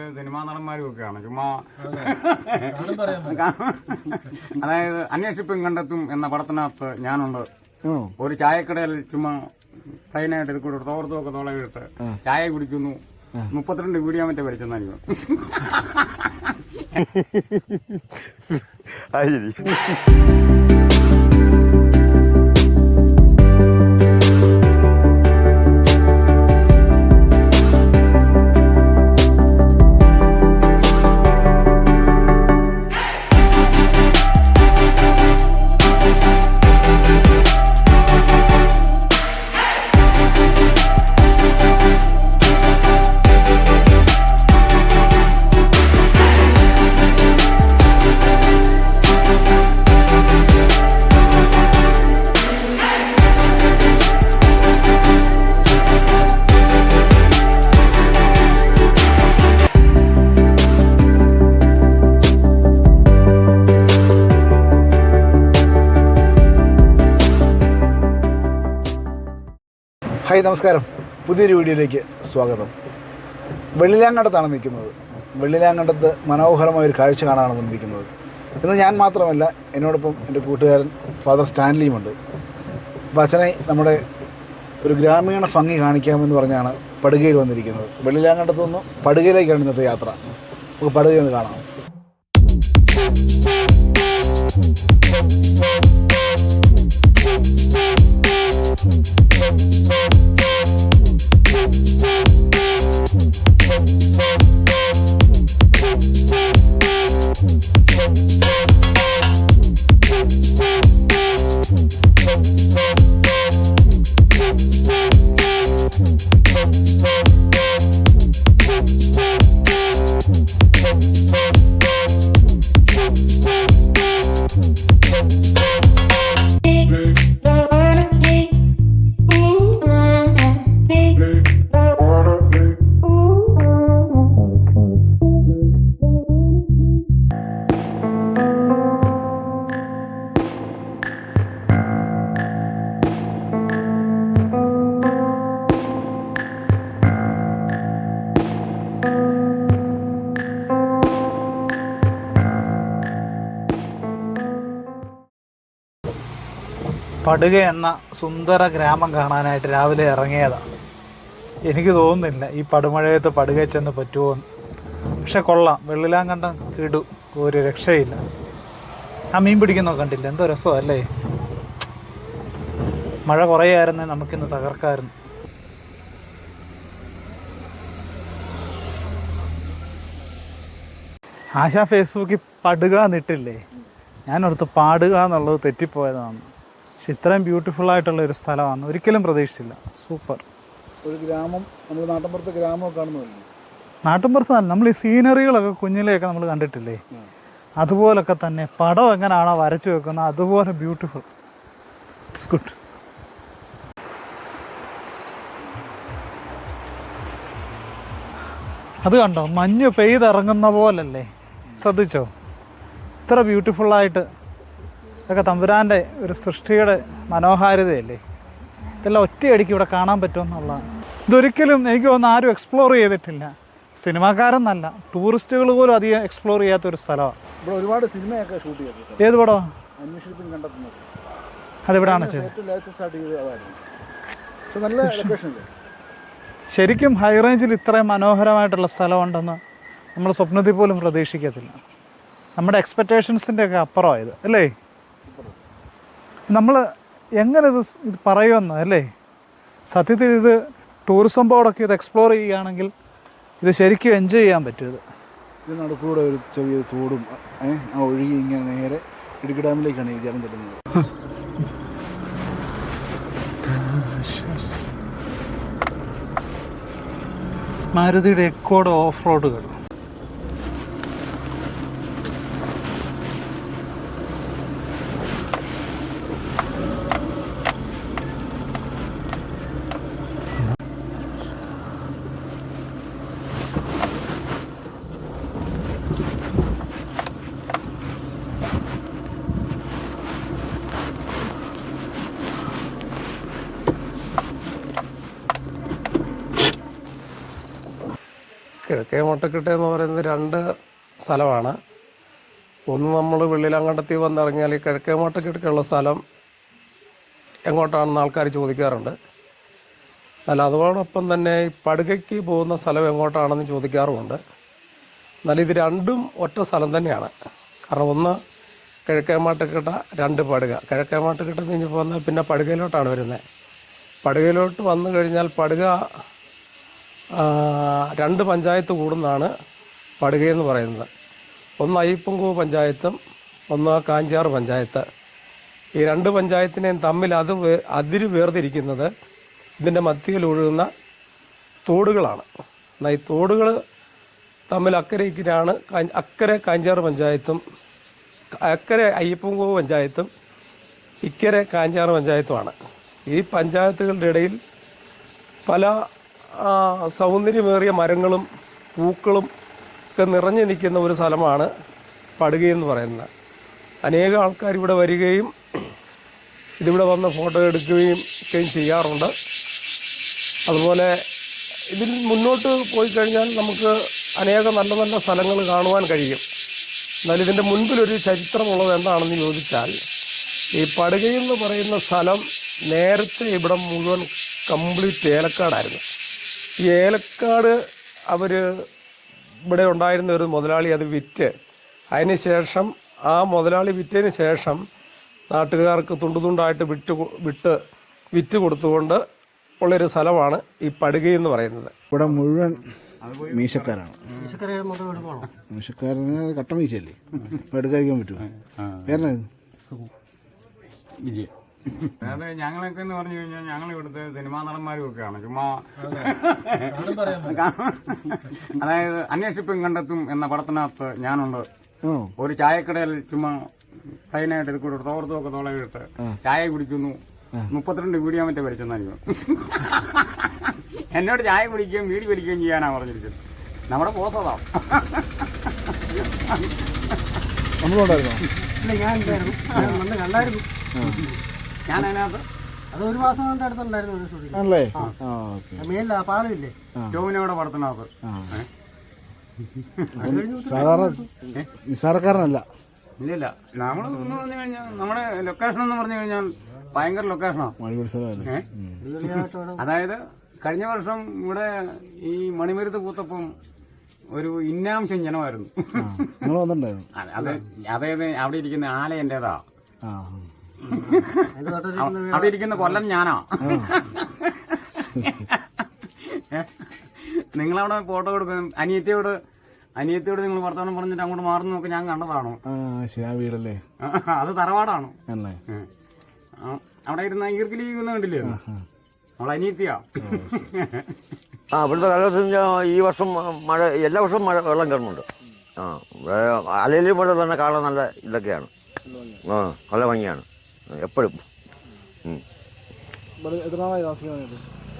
പ്രേമത്തെ cinema നടന്മാരും ഒക്കെയാണ് ചുമ്മാ അതായത് അന്വേഷിപ്പും കണ്ടെത്തും എന്ന പടത്തിനകത്ത് ഞാനുണ്ട്. ഒരു ചായക്കടയിൽ ചുമ്മാ പ്ലെയിനായിട്ട് ഇത് കൂടെ തോർത്തുമൊക്കെ തോളയിട്ട് ചായ കുടിക്കുന്നു. മുപ്പത്തിരണ്ട് വീഡിയോ മറ്റേ വരച്ചെന്നായിരിക്കും അത് ശരി. ഹായ് നമസ്കാരം. പുതിയൊരു വീഡിയോയിലേക്ക് സ്വാഗതം. വെള്ളിലാങ്കണ്ടത്താണ് നിൽക്കുന്നത്. വെള്ളിലാങ്കണ്ടത്ത് മനോഹരമായ ഒരു കാഴ്ച കാണാനാണ് വന്നിരിക്കുന്നത്. ഇന്ന് ഞാൻ മാത്രമല്ല എന്നോടൊപ്പം എന്റെ കൂട്ടുകാരൻ ഫാദർ സ്റ്റാൻലിയുമുണ്ട് അപ്പോൾ അച്ഛനെ നമ്മുടെ ഒരു ഗ്രാമീണ ഭംഗി കാണിക്കാമെന്ന് പറഞ്ഞാണ് പടുകയിൽ വന്നിരിക്കുന്നത്. വെള്ളിലാങ്കണ്ടത്തു നിന്ന് പടുകയിലേക്കാണ് ഇന്നത്തെ യാത്ര. നമുക്ക് പടുകയൊന്ന് കാണാം. പടുക എന്ന സുന്ദര ഗ്രാമം കാണാനായിട്ട് രാവിലെ ഇറങ്ങിയതാണ് എനിക്ക് തോന്നുന്നില്ല ഈ പടുമഴയത്ത് പടുക ചെന്ന് പറ്റുമോ പക്ഷെ കൊള്ളാം. വെള്ളിലാങ്കണ്ടം കിടു. ഒരു രക്ഷയില്ല. ആ മീൻ പിടിക്കുന്നോ കണ്ടില്ല? എന്തോ രസമല്ലേ മഴ കുറയായിരുന്നേ നമുക്കിന്ന് തകർക്കായിരുന്നു. ആശാ ഫേസ്ബുക്കിൽ പടുക എന്നിട്ടില്ലേ ഞാനോർത്ത് പാടുക എന്നുള്ളത് തെറ്റിപ്പോയതാണ്. പക്ഷെ ഇത്രയും ബ്യൂട്ടിഫുൾ ആയിട്ടുള്ള ഒരു സ്ഥലമാണ്. ഒരിക്കലും പ്രതീക്ഷിച്ചില്ല. സൂപ്പർ ഒരു ഗ്രാമം നമ്മൾ നാട്ടിൻപുറത്തെ ഗ്രാമമൊക്കെ കാണുന്നതല്ലേ? നാട്ടിൻപുറത്ത് നമ്മൾ ഈ സീനറികളൊക്കെ കുഞ്ഞിലെയൊക്കെ നമ്മൾ കണ്ടിട്ടില്ലേ? അതുപോലൊക്കെ തന്നെ പടം എങ്ങനെയാണോ വരച്ചു വെക്കുന്നത് അതുപോലെ ബ്യൂട്ടിഫുൾ ഇറ്റ്സ് ഗുഡ് അത് കണ്ടോ? മഞ്ഞ് പെയ്തിറങ്ങുന്ന പോലല്ലേ? ശ്രദ്ധിച്ചോ? ഇത്ര ബ്യൂട്ടിഫുള്ളായിട്ട് ഇതൊക്കെ തമ്പുരാന്റെ ഒരു സൃഷ്ടിയുടെ മനോഹാരിതയല്ലേ? ഇതെല്ലാം ഒറ്റയടിക്ക് ഇവിടെ കാണാൻ പറ്റുമെന്നുള്ളതാണ് ഇതൊരിക്കലും എനിക്ക് തോന്നുന്നു ആരും എക്സ്പ്ലോർ ചെയ്തിട്ടില്ല. സിനിമാക്കാരെന്നല്ല ടൂറിസ്റ്റുകൾ പോലും അധികം എക്സ്പ്ലോർ ചെയ്യാത്ത ഒരു സ്ഥലമാണ് ഇവിടെ ഒരുപാട് സിനിമയൊക്കെ ഷൂട്ട് ഏത് പടം? അതെവിടാണ് ശരിക്കും ഹൈ റേഞ്ചിൽ ഇത്രയും മനോഹരമായിട്ടുള്ള സ്ഥലമുണ്ടെന്ന് നമ്മൾ സ്വപ്നത്തിൽ പോലും പ്രതീക്ഷിക്കത്തില്ല. നമ്മുടെ എക്സ്പെക്റ്റേഷൻസിന്റെ ഒക്കെ അപ്പുറമായത് അല്ലേ? നമ്മൾ എങ്ങനെ ഇത് ഇത് പറയുമെന്ന് അല്ലേ? സത്യത്തിൽ ഇത് ടൂറിസം ബോർഡൊക്കെ ഇത് എക്സ്പ്ലോർ ചെയ്യുകയാണെങ്കിൽ ഇത് ശരിക്കും എൻജോയ് ചെയ്യാൻ പറ്റും ഇത്. ഇത് നടക്കൂടെ ഒരു ചെറിയ തോടും ആ ഒഴുകി ഇങ്ങനെ നേരെ ഇടുക്കി ഡാമിലേക്കാണ് ഈ ജലം ചെല്ലുന്നത് മാരുതിയുടെ എക്കോഡ് ഓഫ് റോഡുകൾ കിഴക്കേ മൊട്ടക്കെട്ട് എന്ന് പറയുന്നത് രണ്ട് സ്ഥലമാണ്. ഒന്ന് നമ്മൾ വെള്ളിലാങ്കണ്ടത്തിൽ വന്നിറങ്ങിയാൽ ഈ കിഴക്കേ മൊട്ടക്കെട്ടുള്ള സ്ഥലം എങ്ങോട്ടാണെന്ന് ആൾക്കാർ ചോദിക്കാറുണ്ട്. എന്നാൽ അതോടൊപ്പം തന്നെ ഈ പടുകയ്ക്ക് പോകുന്ന സ്ഥലം എങ്ങോട്ടാണെന്ന് ചോദിക്കാറുമുണ്ട്. എന്നാൽ ഇത് രണ്ടും ഒറ്റ സ്ഥലം തന്നെയാണ്. കാരണം ഒന്ന് കിഴക്കേ മാട്ടുകിട്ട രണ്ട് പടുക. കിഴക്കേ മാട്ടുകിട്ട നിന്ന് പോകുന്ന പിന്നെ പടുകയിലോട്ടാണ് വരുന്നത്. പടുകയിലോട്ട് വന്നു കഴിഞ്ഞാൽ പടുക രണ്ട് പഞ്ചായത്ത് കൂടുന്നതാണ് പടുകയെന്ന് പറയുന്നത്. ഒന്ന് അയ്യപ്പങ്കൂ പഞ്ചായത്തും ഒന്ന് കാഞ്ചാറ് പഞ്ചായത്ത്. ഈ രണ്ട് പഞ്ചായത്തിനെയും തമ്മിൽ അത് അതിര് വേർതിരിക്കുന്നത് ഇതിന്റെ മധ്യയിൽ ഒഴുകുന്ന തോടുകളാണ്. എന്നാൽ ഈ തോടുകൾ തമ്മിൽ അക്കരയ്ക്കാണ് അക്കരെ കാഞ്ചാറ് പഞ്ചായത്തും അക്കരെ അയ്യപ്പങ്കൂ പഞ്ചായത്തും ഇക്കരെ കാഞ്ചാറ് പഞ്ചായത്തുമാണ്. ഈ പഞ്ചായത്തുകളുടെ ഇടയിൽ പല സൗന്ദര്യമേറിയ മരങ്ങളും പൂക്കളും ഒക്കെ നിറഞ്ഞു നിൽക്കുന്ന ഒരു സ്ഥലമാണ് പടുകയെന്ന് പറയുന്നത്. അനേകം ആൾക്കാർ ഇവിടെ വരികയും ഇതിവിടെ വന്ന് ഫോട്ടോ എടുക്കുകയും ഒക്കെയും ചെയ്യാറുണ്ട്. അതുപോലെ ഇതിൽ മുന്നോട്ട് പോയി കഴിഞ്ഞാൽ നമുക്ക് അനേകം നല്ല നല്ല സ്ഥലങ്ങൾ കാണുവാൻ കഴിയും. എന്നാൽ ഇതിന്റെ മുൻപിലൊരു ചരിത്രമുള്ളത് എന്താണെന്ന് ചോദിച്ചാൽ ഈ പടുകയെന്ന് പറയുന്ന സ്ഥലം നേരത്തെ ഇവിടെ മുഴുവൻ കംപ്ലീറ്റ് ഏലക്കാടായിരുന്നു. ഈ ഏലക്കാട് അവർ ഇവിടെ ഉണ്ടായിരുന്ന ഒരു മുതലാളി അത് വിറ്റ്. അതിന് ശേഷം ആ മുതലാളി വിറ്റതിന് ശേഷം നാട്ടുകാർക്ക് തുണ്ടുതുണ്ടായിട്ട് വിറ്റ് കൊ- വിട്ട് വിറ്റ് കൊടുത്തുകൊണ്ട് ഉള്ളൊരു സ്ഥലമാണ് ഈ പടുകയെന്ന് പറയുന്നത്. ഇവിടെ മുഴുവൻ മീശക്കാരാണ്. മീശക്കാരന് കട്ട മീശയല്ലേ? അപ്പോൾ എടുക്കാതിരിക്കാൻ പറ്റുമോ? പേരനായിരുന്നു വിജയ് അതായത് ഞങ്ങളൊക്കെ എന്ന് പറഞ്ഞു കഴിഞ്ഞാൽ ഞങ്ങൾ ഇവിടുത്തെ സിനിമാ നടന്മാരും ഒക്കെയാണ്. ചുമ്മാ അതായത് അന്വേഷിപ്പും കണ്ടെത്തും എന്ന പടത്തിനകത്ത് ഞാനുണ്ട്. ഒരു ചായക്കടയിൽ ചുമ്മാ പ്ലെയിനായിട്ട് ഇത് കൂടെ തോർത്തൊക്കെ തോളയിട്ട് ചായ കുടിക്കുന്നു. മുപ്പത്തിരണ്ട് വീഡിയോ മറ്റേ വലിച്ചെന്നായിരിക്കും എന്നോട് ചായ കുടിക്കുകയും വീടി വലിക്കുകയും ചെയ്യാനാ പറഞ്ഞിരിക്കുന്നത്. നമ്മുടെ ബോസ് അതാ. നമ്മളുണ്ടായിരുന്നു ഇല്ല ഞാൻ ഉണ്ടായിരുന്നു കണ്ടായിരുന്നു. ഞാൻ അതിനകത്ത് അത് ഒരു മാസം കൊണ്ട് അടുത്തുണ്ടായിരുന്നു ഒരു ഷൂട്ടിംഗ് ആണല്ലേ? ആ. ഓക്കെ. മേലിൽ ആ പാലമില്ലേ? ടോവിനോടെ പടത്തിനകത്ത്. ഏ? സാധാരണ നിസ്സാരക്കാരനല്ല. ഇല്ലില്ല. നമ്മൾ എന്ന് പറഞ്ഞു കഴിഞ്ഞാൽ നമ്മുടെ ലൊക്കേഷൻ എന്ന് പറഞ്ഞു കഴിഞ്ഞാൽ ഭയങ്കര ലൊക്കേഷനാണ് അതായത് കഴിഞ്ഞ വർഷം ഇവിടെ ഈ മണിമരുത്ത് പൂത്തപ്പം ഒരു ഇന്നാംശം ജനമായിരുന്നു അതെ അത് അത് അതായത് അവിടെ ഇരിക്കുന്ന ആല എന്റേതാ ഇരിക്കുന്ന കൊല്ലം ഞാനാ. നിങ്ങളവിടെ ഫോട്ടോ കൊടുക്കും അനിയത്തിയോട് അനിയത്തിയോട് നിങ്ങൾ വർത്തമാനം പറഞ്ഞിട്ട് അങ്ങോട്ട് മാറുന്ന നോക്കി ഞാൻ കണ്ടതാണോ? ആ ശരി ആ വീടല്ലേ? അത് തറവാടാണ്. അവിടെ ഇരുന്ന ഈർക്കിലി കണ്ടില്ലേ? നമ്മളെ അനിയത്തിയാ. ആ ഇവിടുത്തെ കാലാവസ്ഥ ഈ വർഷം മഴ എല്ലാ വർഷവും മഴ വെള്ളം കയറുന്നുണ്ട്. ആ അലയിലും മഴ തന്നെ കാണാൻ നല്ല ഇതൊക്കെയാണ്. ആ നല്ല ഭംഗിയാണ്. എപ്പോഴും.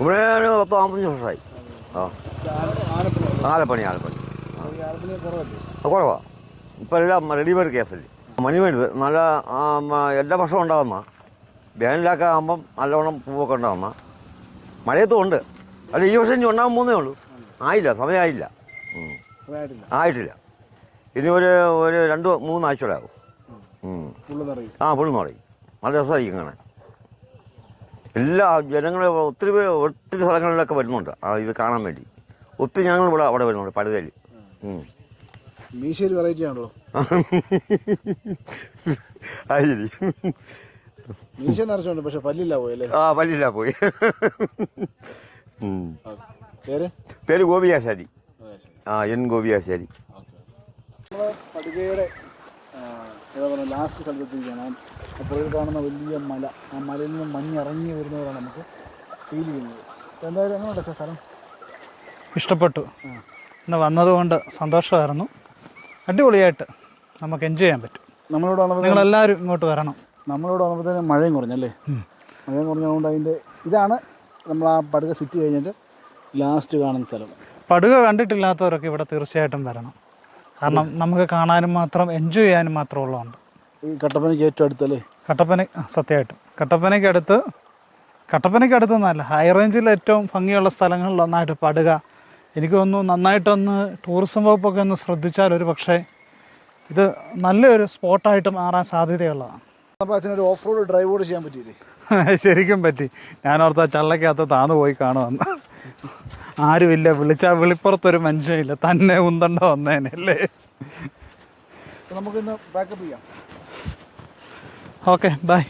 ഇവിടെ പത്ത് നാൽപ്പത്തഞ്ച് വർഷമായി. ആ. ആലപ്പണി ആലപ്പണി. കുറവാ. ഇപ്പം എല്ലാം റെഡിമെയ്ഡ് കേസല്ലേ മണിമരുന്ന് നല്ല എല്ലാ വർഷവും ഉണ്ടാകുന്ന വേനലൊക്കെ ആകുമ്പം നല്ലവണ്ണം പൂവൊക്കെ ഉണ്ടാകുന്ന മഴയത്തും ഉണ്ട്. അല്ല ഈ വർഷം ഇനി ഉണ്ടാകാൻ പോകുന്നേ ഉള്ളൂ. ആയില്ല സമയമായില്ല. ആയിട്ടില്ല. ഇനി ഒരു ഒരു രണ്ട് മൂന്നാഴ്ച കൂടെ ആവും. ആ പുള്ളി പറയും നല്ല രസമായിരിക്കും കാണാൻ എല്ലാ ജനങ്ങൾ ഒത്തിരി പേര് ഒത്തിരി സ്ഥലങ്ങളിലൊക്കെ വരുന്നുണ്ട്. ആ ഇത് കാണാൻ വേണ്ടി. ഒത്തിരി ഞങ്ങൾ ഇവിടെ അവിടെ വരുന്നുണ്ട് പഴുതയിൽ മീശ ഒരു വെറൈറ്റി ആണല്ലോ. അത് ശരി. മീശ നിറച്ചുണ്ട് പക്ഷെ പല്ലില്ല പോയി അല്ലേ? ആ പല്ലില്ല പോയി. പേര്? പേര് ഗോപിയാശാരി. ആ എൻ ഗോപിയാശാരി. ആ, ഏതാ പറയുക ലാസ്റ്റ് സ്ഥലത്തെത്തിയിരിക്കുകയാണ്. ആ പുറകിൽ കാണുന്ന വലിയ മല. ആ മലയിൽ നിന്ന് മഞ്ഞ് ഇറങ്ങി വരുന്നവരാണ് നമുക്ക് ഫീൽ ചെയ്യുന്നത്. എന്തായാലും എങ്ങനെയുണ്ട് സ്ഥലം ഇഷ്ടപ്പെട്ടു. ഇന്ന് വന്നതുകൊണ്ട് സന്തോഷമായിരുന്നു. അടിപൊളിയായിട്ട് നമുക്ക് എൻജോയ് ചെയ്യാൻ പറ്റും. നമ്മളോട് വന്നപ്പോൾ നിങ്ങളെല്ലാവരും ഇങ്ങോട്ട് വരണം. നമ്മളോട് വന്നപ്പോഴത്തേനും മഴയും കുറഞ്ഞല്ലേ മഴയും കുറഞ്ഞതുകൊണ്ട് അതിന്റെ ഇതാണ് നമ്മൾ ആ പടുക സിറ്റി കഴിഞ്ഞിട്ട് ലാസ്റ്റ് കാണുന്ന സ്ഥലം. പടുക കണ്ടിട്ടില്ലാത്തവരൊക്കെ ഇവിടെ തീർച്ചയായിട്ടും വരണം. കാരണം നമുക്ക് കാണാനും മാത്രം എൻജോയ് ചെയ്യാനും മാത്രം ഉള്ളതുകൊണ്ട് ഈ കട്ടപ്പനയ്ക്ക് ഏറ്റവും അടുത്തല്ലേ? കട്ടപ്പന സത്യമായിട്ടും. കട്ടപ്പനയ്ക്ക് അടുത്ത് കട്ടപ്പനയ്ക്ക് അടുത്തൊന്നല്ല ഹൈ റേഞ്ചിൽ ഏറ്റവും ഭംഗിയുള്ള സ്ഥലങ്ങളിൽ നന്നായിട്ട് പടുക. എനിക്ക് തോന്നുന്നു നന്നായിട്ടൊന്ന് ടൂറിസം വകുപ്പൊക്കെ ഒന്ന് ശ്രദ്ധിച്ചാൽ ഒരു പക്ഷേ ഇത് നല്ലൊരു സ്പോട്ടായിട്ട് മാറാൻ സാധ്യതയുള്ളതാണ്. അപ്പോൾ അച്ഛനൊരു ഓഫ് റോഡ് ഡ്രൈവ് കൂടെ ചെയ്യാൻ പറ്റിയില്ലേ? ശരിക്കും പറ്റി. ഞാൻ ഓർത്താ ചള്ളക്കകത്ത് താന്ന് പോയി കാണുമെന്ന്. ആരുമില്ല. വിളിച്ചാൽ വിളിപ്പുറത്തൊരു മനുഷ്യനില്ല. തന്നെ ഉന്തണ്ട വന്നേനെ അല്ലേ? അപ്പോൾ നമുക്കിന്ന് ബാക്കപ്പ് ചെയ്യാം. Okay bye